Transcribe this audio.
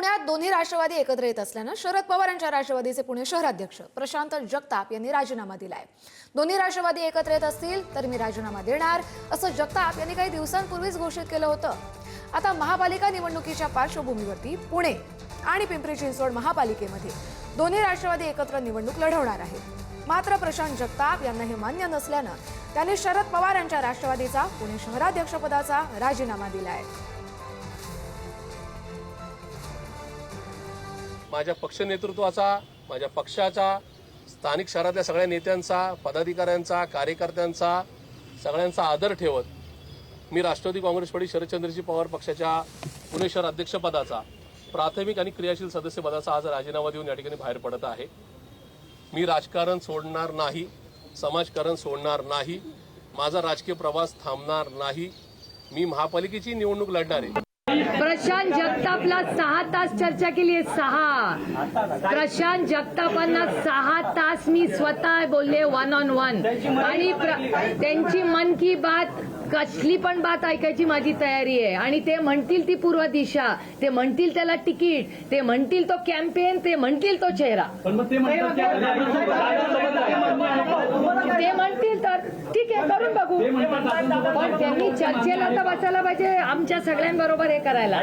पुण्यात दोन्ही राष्ट्रवादी एकत्र येत असल्यानं शरद पवार यांच्या राष्ट्रवादीचे पुणे शहराध्यक्ष प्रशांत जगताप यांनी राजीनामा दिलाय. दोन्ही राष्ट्रवादी एकत्र येत असतील तर मी राजीनामा देणार असं जगताप यांनी काही दिवसांपूर्वीच घोषित केलं होतं. आता महापालिका निवडणुकीच्या पार्श्वभूमीवरती पुणे आणि पिंपरी चिंचवड महापालिकेमध्ये दोन्ही राष्ट्रवादी एकत्र निवडणूक लढवणार आहेत. मात्र प्रशांत जगताप यांना हे मान्य नसल्यानं त्यांनी शरद पवार यांच्या राष्ट्रवादीचा पुणे शहराध्यक्षपदाचा राजीनामा दिलाय. माझ्या पक्ष नेतृत्वाचा माझ्या पक्षाचा स्थानिक शहरातल्या सगळ्या नेत्यांचा पदाधिकाऱ्यांचा कार्यकर्त्यांचा सगळ्यांचा आदर ठेवत मी राष्ट्रवादी काँग्रेस पार्टी शरदचंद्रजी पवार पक्षाच्या पुणे शहर अध्यक्षपदाचा प्राथमिक आणि क्रियाशील सदस्यपदाचा आज राजीनामा देऊन या ठिकाणी बाहेर पडत आहे. मी राजकारण सोडणार नाही समाजकारण सोडणार नाही माझा राजकीय प्रवास थांबणार नाही मी महापालिकेची निवडणूक लढणार. आहे प्रशांत जगतापला सहा तास चर्चा केली आहे सहा. प्रशांत जगतापांना सहा तास मी स्वतः बोलले वन ऑन वन आणि त्यांची मन की बात कसली पण बात ऐकायची माझी तयारी आहे. आणि ते म्हणतील ती पूर्व दिशा ते म्हणतील त्याला तिकीट. ते म्हणतील तो कॅम्पेन ते म्हणतील तो चेहरा पण मग ते म्हणतात की ते म्हणतील तर ठीक आहे करून बघू. पण त्यांनी चर्चेला तर बसायला पाहिजे आमच्या सगळ्यांबरोबर हे करायला.